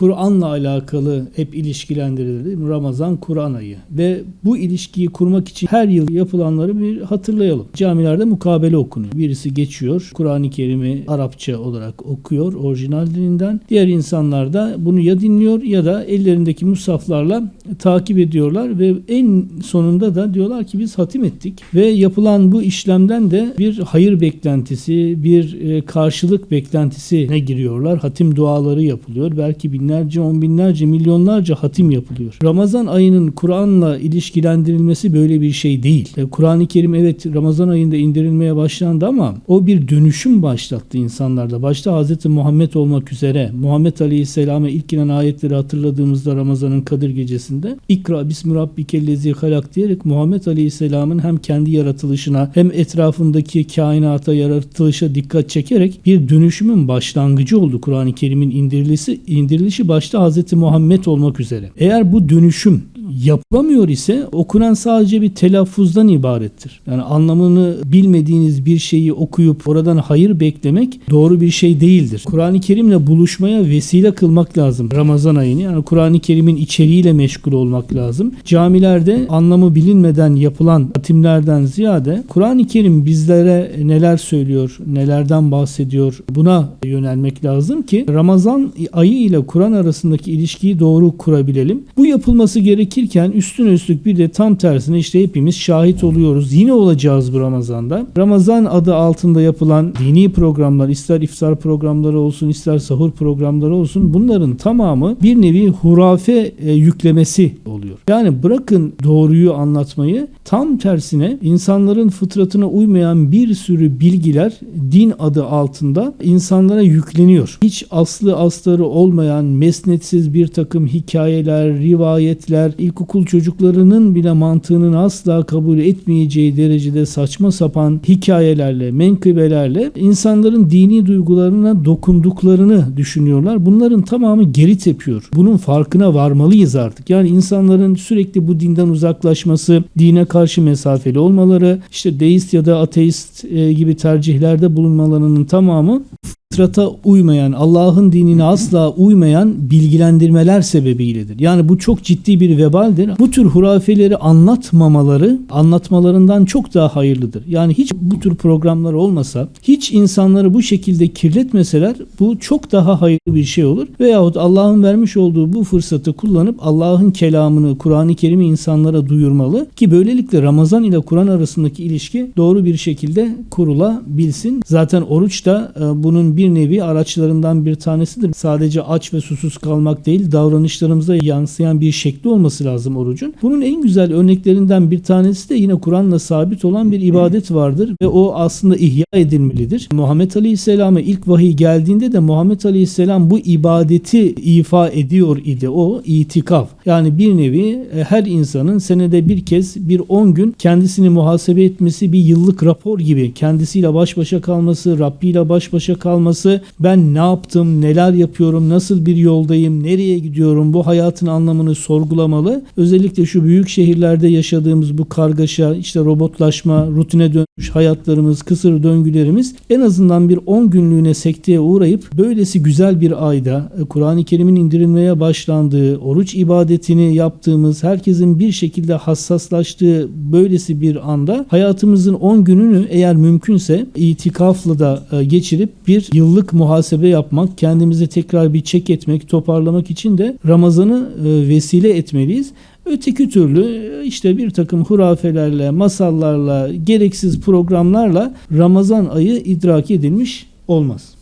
Kur'an'la alakalı hep ilişkilendirildi. Ramazan Kur'an ayı ve bu ilişkiyi kurmak için her yıl yapılanları bir hatırlayalım. Camilerde mukabele okunuyor. Birisi geçiyor, Kur'an-ı Kerim'i Arapça olarak okuyor orijinal dilinden. Diğer insanlar da bunu ya dinliyor ya da ellerindeki musaflarla takip ediyorlar ve en sonunda da diyorlar ki biz hatim ettik ve yapılan bu işlemden de bir hayır beklentisi, bir e, karşılık beklentisine giriyorlar. Hatim duaları yapılıyor. Belki binlerce, on binlerce, milyonlarca hatim yapılıyor. Ramazan ayının Kur'an'la ilişkilendirilmesi böyle bir şey değil. E, Kur'an-ı Kerim evet Ramazan ayında indirilmeye başlandı ama o bir dönüşüm başlattı insanlarda. Başta Hz. Muhammed olmak üzere Muhammed Aleyhisselam'a ilk inen ayetleri hatırladığımızda Ramazan'ın Kadir gecesinde İkra bismi rabbikellezi halak diyerek Muhammed Aleyhisselam'ın hem kendi yaratılışına hem etrafındaki kainata yaratılışa dikkat çekerek bir dönüşümün başlangıcı oldu Kur'an-ı Kerim'in indirilisi, indirilişi başta Hz. Muhammed olmak üzere. Eğer bu dönüşüm yapılamıyor ise okunan sadece bir telaffuzdan ibarettir. Yani anlamını bilmediğiniz bir şeyi okuyup oradan hayır beklemek doğru bir şey değildir. Kur'an-ı Kerim'le buluşmaya vesile kılmak lazım Ramazan ayını. Yani Kur'an-ı Kerim'in içeriğiyle meşgul olmak lazım. Camilerde anlamı bilinmeden yapılan hatimlerden ziyade Kur'an-ı Kerim bizlere neler söylüyor, nelerden bahsediyor buna yönelmek lazım ki Ramazan ayı ile Kur'an arasındaki ilişkiyi doğru kurabilelim. Bu yapılması gerekirken üstüne üstlük bir de tam tersine işte hepimiz şahit oluyoruz. Yine olacağız bu Ramazan'da. Ramazan adı altında yapılan dini programlar, ister iftar programları olsun, ister sahur programları olsun bunların tamamı bir nevi hurafe e, yüklemesi oluyor. Yani bırakın doğruyu anlatmayı tam tersine insanların fıtratına uymayan bir sürü bilgiler din adı altında insanlara yükleniyor. Hiç aslı astarı olmayan mesnetsiz bir takım hikayeler, rivayetler, ilkokul çocuklarının bile mantığının asla kabul etmeyeceği derecede saçma sapan hikayelerle, menkıbelerle insanların dini duygularına dokunduklarını düşünüyorlar. Bunların tamamı geri tepiyor. Bunun farkına varmalıyız artık. Yani insanların sürekli bu dinden uzaklaşması, dine karşı mesafeli olmaları, işte deist ya da ateist e, gibi tercihlerde bulunmalarının tamamı fıtrata uymayan, Allah'ın dinine asla uymayan bilgilendirmeler sebebiyledir. Yani bu çok ciddi bir vebaldir. Bu tür hurafeleri anlatmamaları anlatmalarından çok daha hayırlıdır. Yani hiç bu tür programlar olmasa, hiç insanları bu şekilde kirletmeseler bu çok daha hayırlı bir şey olur. Veyahut Allah'ın vermiş olduğu bu fırsatı kullanıp Allah'ın kelamını, Kur'an-ı Kerim'i insanlara duyurmalı ki böylelikle Ramazan ile Kur'an arasındaki ilişki doğru bir şekilde kurulabilsin. Zaten oruç da e, bunun bir nevi araçlarından bir tanesidir. Sadece aç ve susuz kalmak değil, davranışlarımıza yansıyan bir şekli olması lazım orucun. Bunun en güzel örneklerinden bir tanesi de yine Kur'an'la sabit olan bir ibadet vardır ve o aslında ihya edilmelidir. Muhammed Aleyhisselam'a ilk vahiy geldiğinde de Muhammed Aleyhisselam bu ibadeti ifa ediyor idi. O itikaf. Yani bir nevi e, her insanın senede bir kez bir 10 gün kendisini muhasebe etmesi bir yıllık rapor gibi kendisiyle baş başa kalması, Rabbiyle baş başa kalması, ben ne yaptım, neler yapıyorum, nasıl bir yoldayım, nereye gidiyorum, bu hayatın anlamını sorgulamalı. Özellikle şu büyük şehirlerde yaşadığımız bu kargaşa, işte robotlaşma, rutine dönmüş hayatlarımız, kısır döngülerimiz en azından bir 10 günlüğüne sekteye uğrayıp böylesi güzel bir ayda e, Kur'an-ı Kerim'in indirilmeye başlandığı, oruç ibadetini yaptığımız, herkesin bir şekilde hassaslaştığı böylesi bir anda hayatımızın 10 gününü eğer mümkünse itikafla da e, geçirip bir yıllık muhasebe yapmak, kendimizi tekrar bir çek etmek, toparlamak için de Ramazan'ı e, vesile etmeliyiz. Öteki türlü e, işte bir takım hurafelerle, masallarla, gereksiz programlarla Ramazan ayı idrak edilmiş olmaz.